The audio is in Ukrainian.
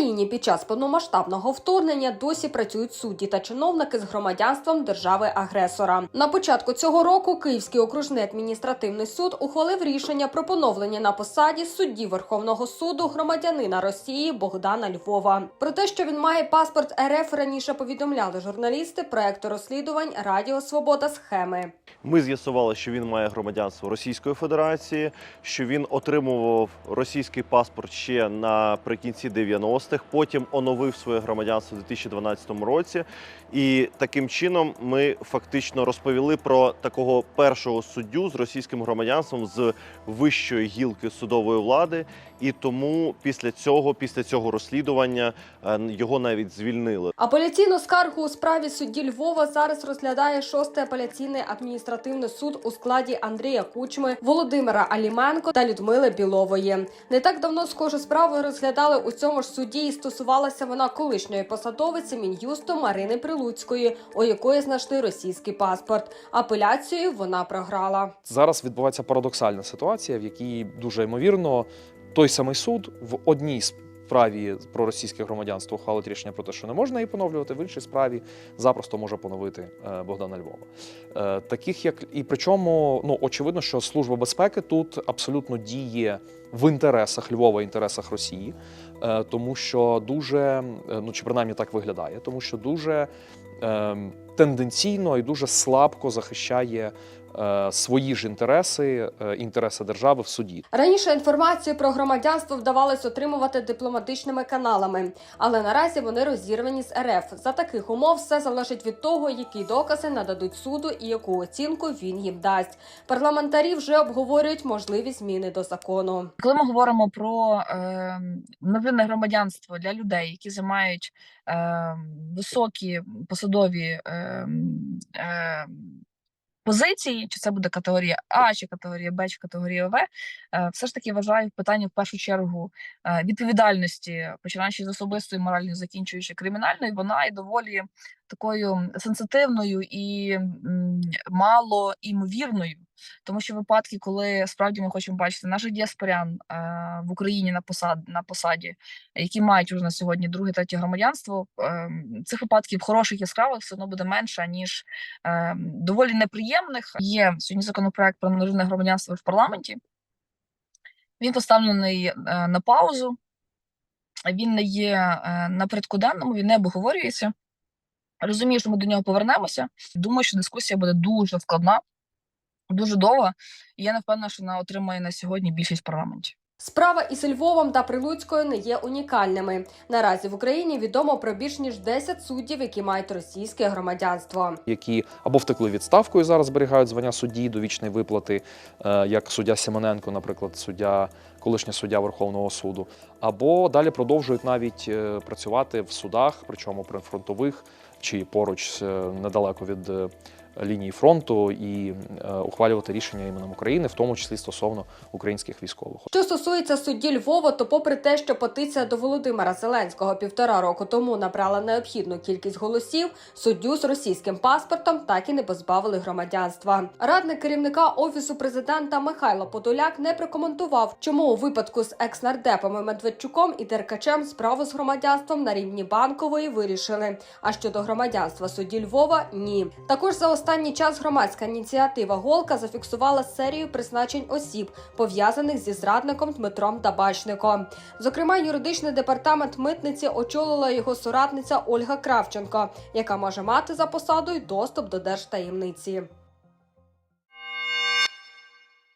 Україні під час повномасштабного вторгнення досі працюють судді та чиновники з громадянством держави-агресора. На початку цього року Київський окружний адміністративний суд ухвалив рішення про поновлення на посаді судді Верховного суду громадянина Росії Богдана Львова. Про те, що він має паспорт РФ, раніше повідомляли журналісти проекту розслідувань Радіо Свобода схеми. Ми з'ясували, що він має громадянство Російської Федерації, що він отримував російський паспорт ще наприкінці 90-х, потім оновив своє громадянство у 2012 році. І таким чином ми фактично розповіли про такого першого суддю з російським громадянством з вищої гілки судової влади. І тому після цього, після цього розслідування, е, його навіть звільнили. Апеляційну скаргу у справі судді Львова зараз розглядає шостий апеляційний адміністративний суд у складі Андрія Кучми, Володимира Аліменко та Людмили Білової. Не так давно схожу справу розглядали у цьому ж суді, і стосувалася вона колишньої посадовиці Мін'юсту Марини Прилуцької, у якої знайшли російський паспорт. Апеляцію вона програла. Зараз відбувається парадоксальна ситуація, в якій дуже ймовірно той самий суд в одній справі про російське громадянство ухвалить рішення про те, що не можна її поновлювати, в іншій справі запросто може поновити е, Богдана Львова. Е, Таких як і причому, ну очевидно, що служба безпеки тут абсолютно діє в інтересах Львова, інтересах Росії, е, тому що дуже, ну чи принаймні так виглядає, тому що дуже е, тенденційно і дуже слабко захищає свої ж інтереси, е, інтереси держави в суді. Раніше інформацію про громадянство вдавалось отримувати дипломатичними каналами, але наразі вони розірвані з РФ. За таких умов все залежить від того, які докази нададуть суду і яку оцінку він їм дасть. Парламентарі вже обговорюють можливі зміни до закону. Коли ми говоримо про е, новинне громадянство для людей, які займають е, високі посадові е, е, позиції, чи це буде категорія А, чи категорія Б, чи категорія В, е, все ж таки вважаю питання в першу чергу е, відповідальності, починаючи з особистої, моральної, закінчуючи кримінальною, вона і доволі такою сенситивною і мало імовірною. Тому що випадки, коли справді ми хочемо бачити наших діаспорян е, в Україні на посад на посаді, які мають вже на сьогодні друге, третє громадянство, е, цих випадків хороших яскравих все одно буде менше ніж е, доволі неприємних. Є сьогодні законопроект про множинне громадянство в парламенті. Він поставлений е, на паузу. Він не є е, на порядку денному, він не обговорюється. Розумію, що ми до нього повернемося. Думаю, що дискусія буде дуже складна, дуже довга. І я не впевнена, що вона отримає на сьогодні більшість в парламенті. Справа із Львовом та Прилуцькою не є унікальними. Наразі в Україні відомо про більш ніж 10 суддів, які мають російське громадянство. які або втекли відставкою, зараз зберігають звання судді до вічної виплати, е, як суддя Симоненко, наприклад, суддя, колишня суддя Верховного суду, або далі продовжують навіть е, працювати в судах, причому прифронтових чи поруч е, недалеко від лінії фронту, і е, ухвалювати рішення іменем України, в тому числі стосовно українських військових. Що стосується судді Львова, то попри те, що петиція до Володимира Зеленського півтора року тому набрала необхідну кількість голосів, суддю з російським паспортом так і не позбавили громадянства. Радник керівника офісу президента Михайло Подоляк не прокоментував, чому у випадку з екснардепами Медведчуком і Деркачем справу з громадянством на рівні банкової вирішили. А щодо громадянства судді Львова ні. Також за останній час громадська ініціатива Голка зафіксувала серію призначень осіб, пов'язаних зі зрадником Дмитром Табачником. Зокрема, юридичний департамент митниці очолила його соратниця Ольга Кравченко, яка може мати за посадою доступ до держтаємниці.